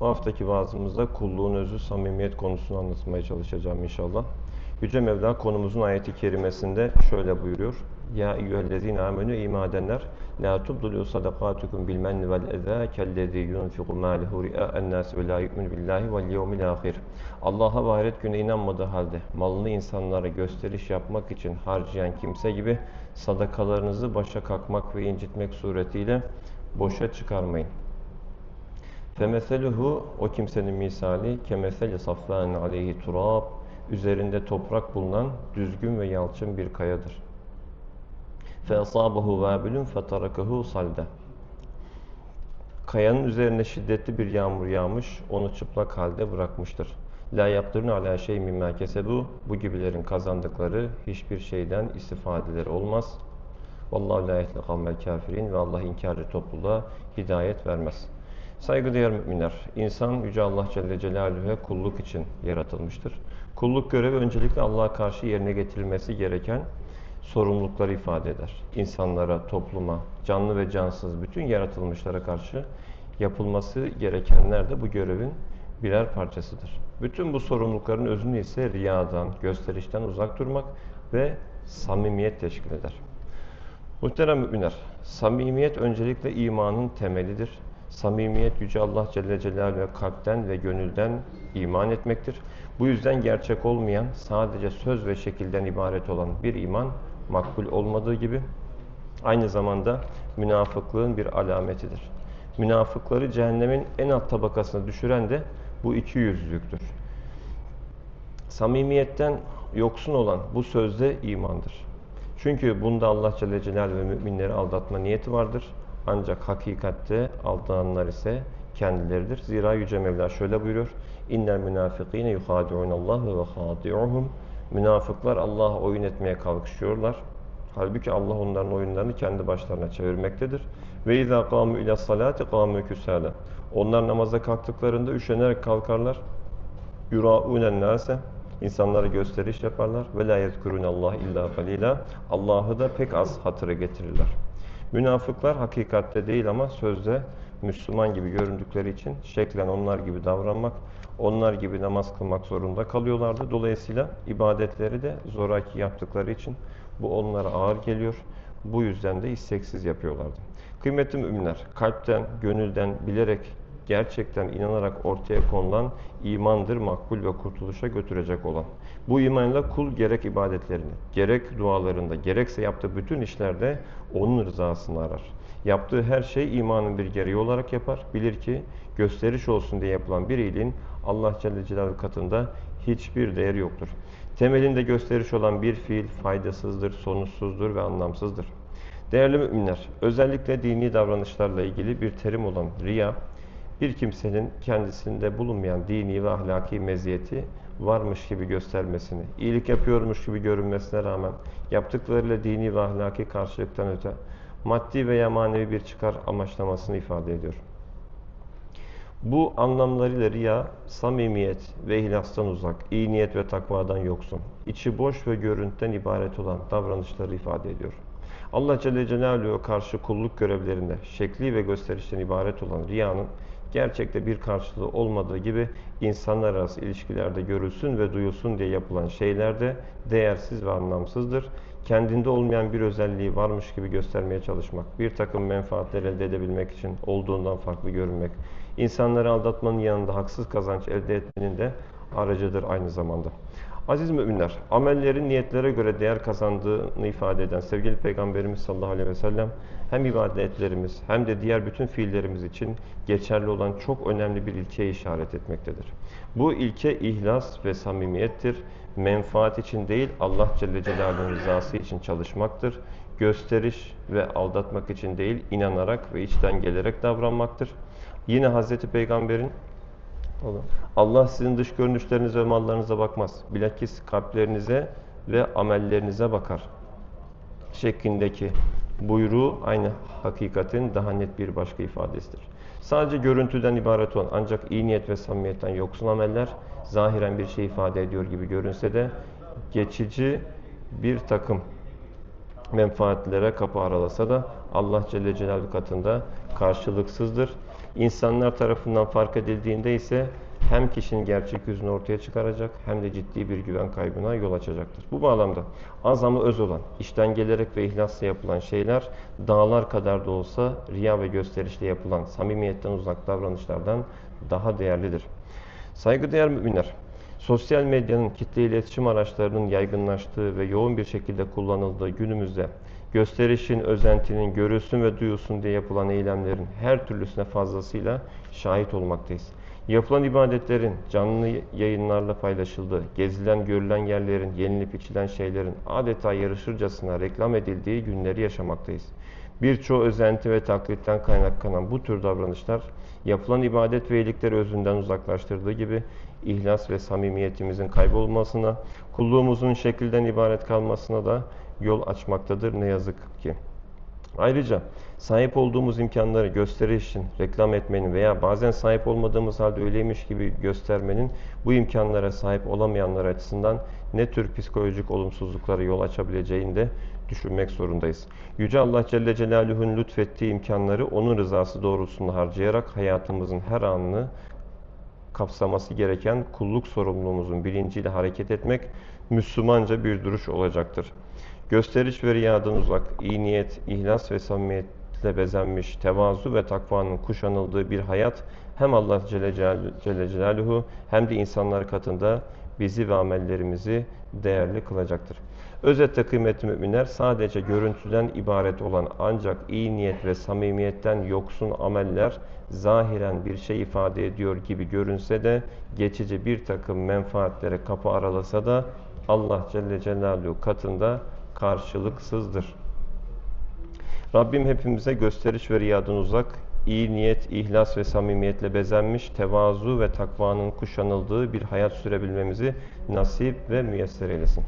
Bu haftaki vaazımızda kulluğun özü samimiyet konusunu anlatmaya çalışacağım inşallah. Yüce Mevla konumuzun ayeti kerimesinde şöyle buyuruyor. Ya eyyühellezine amenü iman edenler la tubdulu sadakatukum bil menni vel eza kellezi yunfiku mâlehu ri'a'en nâs ve la yu'minu billahi vel yevmil ahir. Allah'a ve ahiret gününe inanmadığı halde malını insanlara gösteriş yapmak için harcayan kimse gibi sadakalarınızı başa kakmak ve incitmek suretiyle boşa çıkarmayın. Femeseluhu o kimsenin misali kemeseli safvan aleyhi turab üzerinde toprak bulunan düzgün ve yalçın bir kayadır. Fe asabahu vabilun fetarakahu salda. Kayanın üzerine şiddetli bir yağmur yağmış, onu çıplak halde bırakmıştır. La yaptırın ala şey mimma kesebu. Bu gibilerin kazandıkları hiçbir şeyden istifadeleri olmaz. Vallahu la yehle kafirin ve Allah inkarcı topluluğa hidayet vermez. Saygıdeğer müminler, insan Yüce Allah Celle Celaluhu'ya kulluk için yaratılmıştır. Kulluk görevi öncelikle Allah'a karşı yerine getirilmesi gereken sorumlulukları ifade eder. İnsanlara, topluma, canlı ve cansız bütün yaratılmışlara karşı yapılması gerekenler de bu görevin birer parçasıdır. Bütün bu sorumlulukların özünü ise riyadan, gösterişten uzak durmak ve samimiyet teşkil eder. Muhterem müminler, samimiyet öncelikle imanın temelidir. Samimiyet Yüce Allah Celle Celaluhu'ya kalpten ve gönülden iman etmektir. Bu yüzden gerçek olmayan, sadece söz ve şekilden ibaret olan bir iman makbul olmadığı gibi aynı zamanda münafıklığın bir alametidir. Münafıkları cehennemin en alt tabakasına düşüren de bu iki yüzlüktür. Samimiyetten yoksun olan bu sözde imandır. Çünkü bunda Allah Celle Celaluhu ve müminleri aldatma niyeti vardır. Ancak hakikatte aldananlar ise kendileridir. Zira Yüce Mevla şöyle buyuruyor. İnnel münafikine yuhadi'un Allah ve hadi'uhum. Münafıklar Allah'a oyun etmeye kalkışıyorlar. Halbuki Allah onların oyunlarını kendi başlarına çevirmektedir. Ve izâ kâmû ilâ salâti kâmû küsâle. Onlar namaza kalktıklarında üşenerek kalkarlar. Yurâûnen nâse. İnsanlara gösteriş yaparlar. Ve lâ yezkurûnallâh illâ galîlâ. Allah'ı da pek az hatıra getirirler. Münafıklar hakikatte değil ama sözde Müslüman gibi göründükleri için şeklen onlar gibi davranmak, onlar gibi namaz kılmak zorunda kalıyorlardı. Dolayısıyla ibadetleri de zoraki yaptıkları için bu onlara ağır geliyor. Bu yüzden de isteksiz yapıyorlardı. Kıymetli müminler, kalpten, gönülden, bilerek, gerçekten inanarak ortaya konulan imandır makbul ve kurtuluşa götürecek olan. Bu imanla kul gerek ibadetlerini, gerek dualarında, gerekse yaptığı bütün işlerde onun rızasını arar. Yaptığı her şey imanın bir gereği olarak yapar. Bilir ki gösteriş olsun diye yapılan bir iyiliğin Allah Celle Celaluhu katında hiçbir değeri yoktur. Temelinde gösteriş olan bir fiil faydasızdır, sonuçsuzdur ve anlamsızdır. Değerli müminler, özellikle dini davranışlarla ilgili bir terim olan riya, bir kimsenin kendisinde bulunmayan dini ve ahlaki meziyeti varmış gibi göstermesini, iyilik yapıyormuş gibi görünmesine rağmen yaptıklarıyla dini ve ahlaki karşılıktan öte maddi veya manevi bir çıkar amaçlamasını ifade ediyor. Bu anlamlarıyla riya, samimiyet ve ihlastan uzak, iyi niyet ve takvadan yoksun, içi boş ve görüntüden ibaret olan davranışları ifade ediyor. Allah Celle Celaluhu'ya karşı kulluk görevlerinde şekli ve gösterişten ibaret olan riyanın gerçekte bir karşılığı olmadığı gibi insanlar arası ilişkilerde görülsün ve duyulsun diye yapılan şeyler de değersiz ve anlamsızdır. Kendinde olmayan bir özelliği varmış gibi göstermeye çalışmak, bir takım menfaatler elde edebilmek için olduğundan farklı görünmek, insanları aldatmanın yanında haksız kazanç elde etmenin de aracıdır aynı zamanda. Aziz müminler, amellerin niyetlere göre değer kazandığını ifade eden sevgili Peygamberimiz sallallahu aleyhi ve sellem hem ibadetlerimiz hem de diğer bütün fiillerimiz için geçerli olan çok önemli bir ilkeye işaret etmektedir. Bu ilke ihlas ve samimiyettir. Menfaat için değil Allah Celle Celaluhu'nun rızası için çalışmaktır. Gösteriş ve aldatmak için değil inanarak ve içten gelerek davranmaktır. Yine Hazreti Peygamber'in Allah sizin dış görünüşlerinize ve mallarınıza bakmaz. Bilakis kalplerinize ve amellerinize bakar. Şeklindeki buyruğu aynı hakikatin daha net bir başka ifadesidir. Sadece görüntüden ibaret olan ancak iyi niyet ve samimiyetten yoksun ameller zahiren bir şey ifade ediyor gibi görünse de geçici bir takım menfaatlere kapı aralasa da Allah Celle Celaluhu katında karşılıksızdır. İnsanlar tarafından fark edildiğinde ise hem kişinin gerçek yüzünü ortaya çıkaracak hem de ciddi bir güven kaybına yol açacaktır. Bu bağlamda az ama öz olan, işten gelerek ve ihlasla yapılan şeyler dağlar kadar da olsa riya ve gösterişle yapılan samimiyetten uzak davranışlardan daha değerlidir. Saygıdeğer müminler, sosyal medyanın kitle iletişim araçlarının yaygınlaştığı ve yoğun bir şekilde kullanıldığı günümüzde gösterişin, özentinin, görülsün ve duyulsun diye yapılan eylemlerin her türlüsüne fazlasıyla şahit olmaktayız. Yapılan ibadetlerin canlı yayınlarla paylaşıldığı, gezilen, görülen yerlerin, yenilip içilen şeylerin adeta yarışırcasına reklam edildiği günleri yaşamaktayız. Birçoğu özenti ve taklitten kaynaklanan bu tür davranışlar yapılan ibadet ve iyilikleri özünden uzaklaştırdığı gibi ihlas ve samimiyetimizin kaybolmasına, kulluğumuzun şekilden ibaret kalmasına da yol açmaktadır ne yazık ki. Ayrıca sahip olduğumuz imkanları gösteriş için reklam etmenin veya bazen sahip olmadığımız halde öyleymiş gibi göstermenin bu imkanlara sahip olamayanlar açısından ne tür psikolojik olumsuzluklara yol açabileceğini de düşünmek zorundayız. Yüce Allah Celle Celaluhu'nun lütfettiği imkanları onun rızası doğrultusunda harcayarak hayatımızın her anını kapsaması gereken kulluk sorumluluğumuzun bilinciyle hareket etmek Müslümanca bir duruş olacaktır. Gösteriş ve riyadan uzak, iyi niyet, ihlas ve samimiyetle bezenmiş, tevazu ve takvanın kuşanıldığı bir hayat hem Allah Celle, Celle Celaluhu hem de insanlar katında bizi ve amellerimizi değerli kılacaktır. Özetle kıymetli müminler sadece görüntüden ibaret olan ancak iyi niyet ve samimiyetten yoksun ameller zahiren bir şey ifade ediyor gibi görünse de geçici bir takım menfaatlere kapı aralasa da Allah Celle Celaluhu katında karşılıksızdır. Rabbim hepimize gösteriş ve riyadan uzak, iyi niyet, ihlas ve samimiyetle bezenmiş, tevazu ve takvanın kuşanıldığı bir hayat sürebilmemizi nasip ve müyesser eylesin.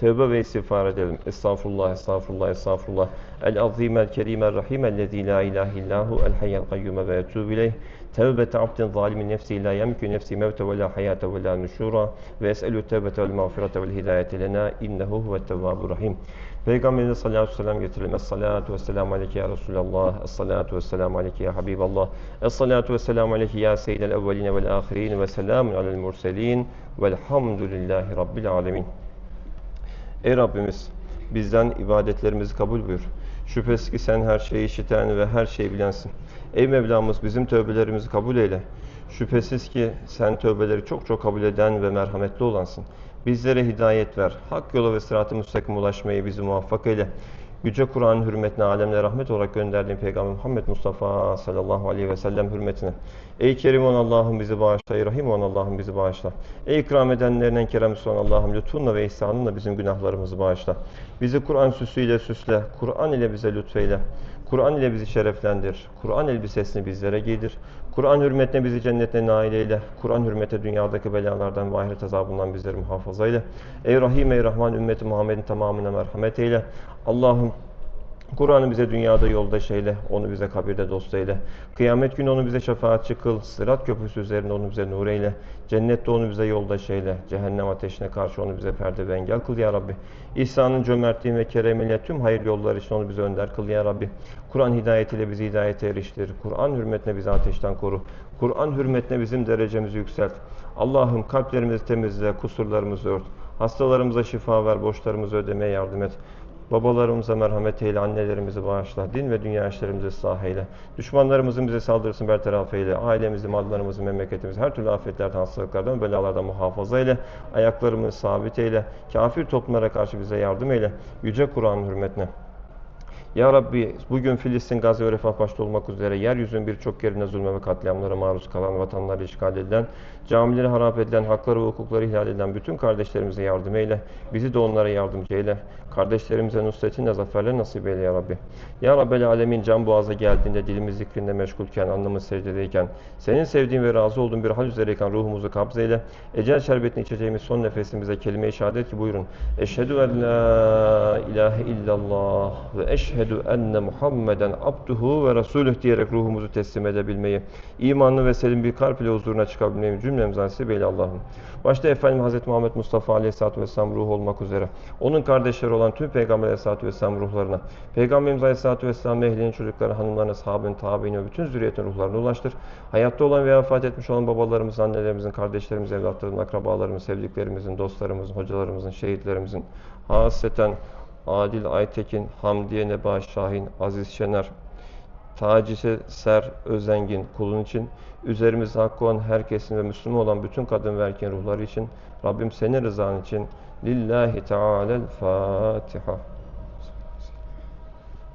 Tevbe ve istiğfar edelim. Estağfurullah, estağfurullah, estağfurullah. El azim, el kerim, el rahim, ellezî la ilahe illahu, el hayyel kayyume ve etûbü ileyh. Tevbete abdin zalimin nefsi la yemkü nefsi mevte ve la hayate ve la nüşura ve es'elü tevbete vel mağfirete vel hidayete lena innehu huve tevvabur rahim. Peygamberimize sallallahu aleyhi ve sellem getirelim. Es-salatu ve selamu aleyke ya Resulallah. Es-salatu ve selamu aleyke ya Habiballah. Es-salatu ve selamu aleyke ya seyyidel evveline vel ahirin ve selamun alel murselin velhamdülillahi rabbil alemin. Ey Rabbimiz bizden ibadetlerimizi kabul buyur. Şüphesiz ki sen her şeyi işiten ve her şeyi bilensin. Ey Mevlamız bizim tövbelerimizi kabul eyle. Şüphesiz ki sen tövbeleri çok çok kabul eden ve merhametli olansın. Bizlere hidayet ver. Hak yola ve sırat-ı müstakim ulaşmayı bizi muvaffak eyle. Yüce Kur'an'ın hürmetine, alemlere rahmet olarak gönderdiğin Peygamber Muhammed Mustafa sallallahu aleyhi ve sellem hürmetine. Ey Kerim olan Allah'ım bizi bağışla, ey Rahim olan Allah'ım bizi bağışla. Ey ikram edenlerin en keremlisi olan Allah'ım lütfunla ve ihsanınla bizim günahlarımızı bağışla. Bizi Kur'an süsüyle süsle, Kur'an ile bize lütfeyle. Kur'an ile bizi şereflendir. Kur'an elbisesini bizlere giydir. Kur'an hürmetine bizi cennetine nail eyle. Kur'an hürmete dünyadaki belalardan ve ahiret azabından bizleri muhafaza eyle. Ey Rahim, ey Rahman, ümmeti Muhammed'in tamamına merhamet eyle. Allah'ım Kur'an'ı bize dünyada yoldaş eyle, onu bize kabirde dost eyle. Kıyamet günü onu bize şefaatçi kıl, sırat köprüsü üzerinde onu bize nur eyle. Cennette onu bize yoldaş eyle, cehennem ateşine karşı onu bize perde ve engel kıl ya Rabbi. İhsanın, cömertliğin ve keremiyle tüm hayır yolları için onu bize önder kıl ya Rabbi. Kur'an hidayetiyle bizi hidayete eriştir. Kur'an hürmetine bizi ateşten koru. Kur'an hürmetine bizim derecemizi yükselt. Allah'ım kalplerimizi temizle, kusurlarımızı ört. Hastalarımıza şifa ver, borçlarımızı ödemeye yardım et. Babalarımıza merhamet eyle, annelerimizi bağışla, din ve dünya işlerimizi ıslah eyle. Düşmanlarımızın bize saldırısını bertaraf eyle, ailemizi, mallarımızı, memleketimizi her türlü afetlerden, hastalıklardan, belalardan muhafaza eyle. Ayaklarımızı sabit eyle, kafir toplumlara karşı bize yardım eyle. Yüce Kur'an'ın hürmetine. Ya Rabbi bugün Filistin, Gazze ve Refah başta olmak üzere yeryüzünün birçok yerine zulme ve katliamlara maruz kalan, vatanları işgal edilen, camileri harap edilen, hakları ve hukukları ihlal edilen bütün kardeşlerimize yardım eyle. Bizi de onlara yardımcı eyle. Kardeşlerimize nusretinle zaferler nasip eyle ya Rabbi. Ya Rabbel Alemin can boğaza geldiğinde dilimiz zikrinde meşgulken, alnımız secdedeyken, senin sevdiğin ve razı olduğun bir hal üzereyken ruhumuzu kabzeyle, ecel şerbetini içeceğimiz son nefesimize kelime-i şehadet ki buyurun. Eşhedü en la ilahe illallah ve eşhedü eşhedü enne Muhammeden abduhu ve resuluh diyerek ruhumuzu teslim edebilmeyi, imanlı ve selim bir kalp ile huzuruna çıkabilmeyi cümlemize nasip eyle Allah'ım. Başta Efendimiz Hazreti Muhammed Mustafa Aleyhisselatü Vesselam ruhu olmak üzere, onun kardeşleri olan tüm Peygamber Aleyhisselatü Vesselam ruhlarına, Peygamberimiz Aleyhisselatü Vesselam ehlinin çocukları, hanımlarına, sahabın, tabi'in ve bütün zürriyetin ruhlarına ulaştır. Hayatta olan ve vefat etmiş olan babalarımız, annelerimizin, kardeşlerimizin, evlatlarımızın, akrabalarımızın, sevdiklerimizin, dostlarımızın, hocalarımızın, şehitlerimizin, hasreten Adil Aytekin, Hamdiye Neba Şahin, Aziz Şener, Tacise Ser Özengin kulun için, üzerimizde hakkı olan herkesin ve Müslüman olan bütün kadın ve erkeğin ruhları için, Rabbim senin rızan için, Lillahi Teala'l Fatiha.